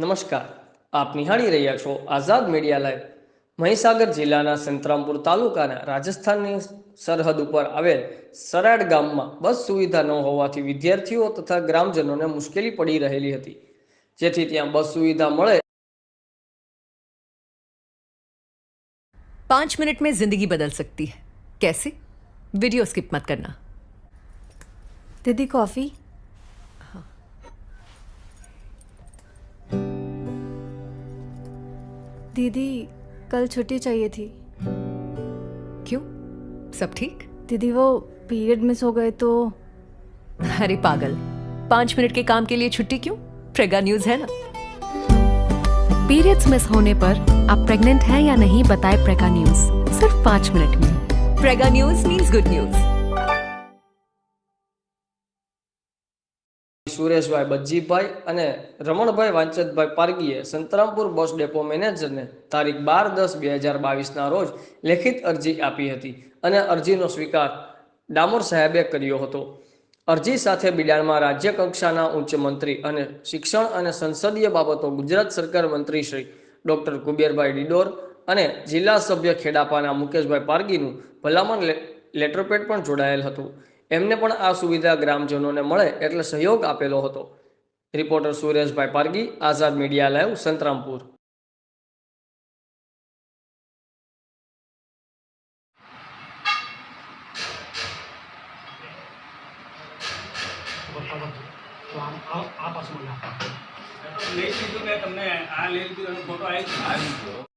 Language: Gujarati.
નમસ્કાર આપ નિહાળી રહ્યા છો આઝાદ મીડિયા લાઈવ મહીસાગર જિલ્લાના સંતરામપુર તાલુકાના રાજસ્થાનની સરહદ ઉપર આવેલ સરાડ ગામમાં બસ સુવિધા ન હોવાથી વિદ્યાર્થીઓ તથા ગ્રામજનોને મુશ્કેલી પડી રહેલી હતી જેથી ત્યાં બસ સુવિધા મળે पाँच मिनट में जिंदगी बदल सकती है कैसे वीडियो स्किप मत करना दीदी कॉफी दीदी कल छुट्टी चाहिए थी। क्यों? सब ठीक? दीदी वो पीरियड मिस हो गए तो अरे पागल पाँच मिनट के काम के लिए छुट्टी क्यों? प्रेगा न्यूज़ है ना। पीरियड्स मिस होने पर आप प्रेग्नेंट हैं या नहीं बताए प्रेगा न्यूज़ सिर्फ़ पाँच मिनट में। प्रेगा news means good news Sureshbhai Bajjibhai અને રમણભાઈ વાંચતભાઈ પારગીએ સંતરામપુર બસ ડેપો મેનેજરને તારીખ બાર દસ બે હજાર બાવીસના રોજ લેખિત અરજી આપી હતી અને અરજીનો સ્વીકાર ડામોર સાહેબે કર્યો હતો. અરજી સાથે બિડાણમાં રાજ્ય કક્ષાના ઉચ્ચ મંત્રી અને શિક્ષણ અને સંસદીય બાબતો ગુજરાત સરકાર મંત્રી શ્રી ડોક્ટર કુબેરભાઈ ડિડોર અને જિલ્લા સભ્ય ખેડાપાના મુકેશભાઈ પારગીનું ભલામણ લેટરપેડ પણ જોડાયેલ હતું. એમને પણ આ સુવિધા ગ્રામજનોને મળે એટલે સહયોગ આપેલો હતો. Reporter Sureshbhai Pargi Azad media live Santrampur. આ આ પાછું મને લઈ લીધું મેં તમને આ લઈ લીધું ફોટો આવી